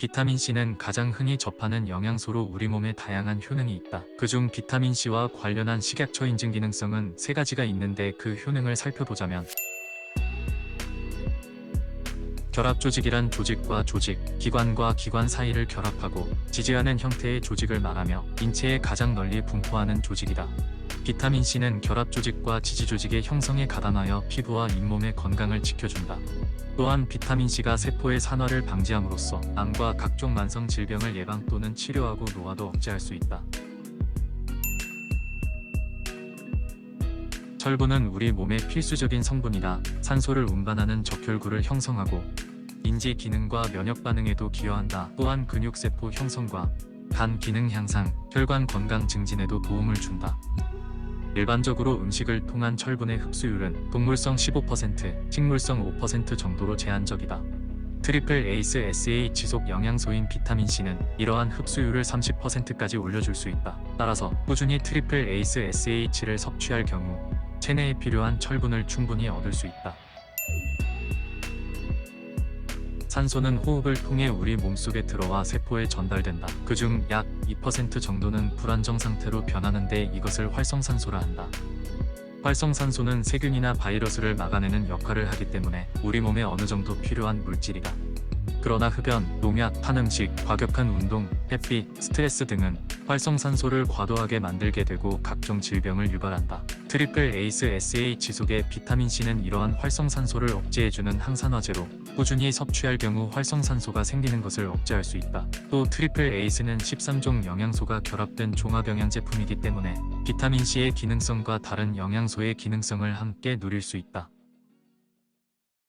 비타민C는 가장 흔히 접하는 영양소로 우리 몸에 다양한 효능이 있다. 그중 비타민C와 관련한 식약처 인증 기능성은 세 가지가 있는데 그 효능을 살펴보자면 결합 조직이란 조직과 조직, 기관과 기관 사이를 결합하고 지지하는 형태의 조직을 말하며 인체에 가장 널리 분포하는 조직이다. 비타민 C는 결합 조직과 지지 조직의 형성에 가담하여 피부와 잇몸의 건강을 지켜준다. 또한 비타민 C가 세포의 산화를 방지함으로써 암과 각종 만성 질병을 예방 또는 치료하고 노화도 억제할 수 있다. 철분은 우리 몸의 필수적인 성분이다. 산소를 운반하는 적혈구를 형성하고 인지 기능과 면역 반응에도 기여한다. 또한 근육세포 형성과 간 기능 향상, 혈관 건강 증진에도 도움을 준다. 일반적으로 음식을 통한 철분의 흡수율은 동물성 15%, 식물성 5% 정도로 제한적이다. 트리플 에이스 SA 지속 영양소인 비타민 C는 이러한 흡수율을 30%까지 올려줄 수 있다. 따라서 꾸준히 트리플 에이스 SAH를 섭취할 경우 체내에 필요한 철분을 충분히 얻을 수 있다. 산소는 호흡을 통해 우리 몸속에 들어와 세포에 전달된다. 그중 약 2% 정도는 불안정 상태로 변하는데 이것을 활성산소라 한다. 활성산소는 세균이나 바이러스를 막아내는 역할을 하기 때문에 우리 몸에 어느 정도 필요한 물질이다. 그러나 흡연, 농약, 탄 음식, 과격한 운동, 햇빛, 스트레스 등은 활성산소를 과도하게 만들게 되고 각종 질병을 유발한다. 트리플 에이스 SH 속의 비타민 C는 이러한 활성산소를 억제해주는 항산화제로 꾸준히 섭취할 경우 활성산소가 생기는 것을 억제할 수 있다. 또 트리플 에이스는 13종 영양소가 결합된 종합영양 제품이기 때문에 비타민 C의 기능성과 다른 영양소의 기능성을 함께 누릴 수 있다.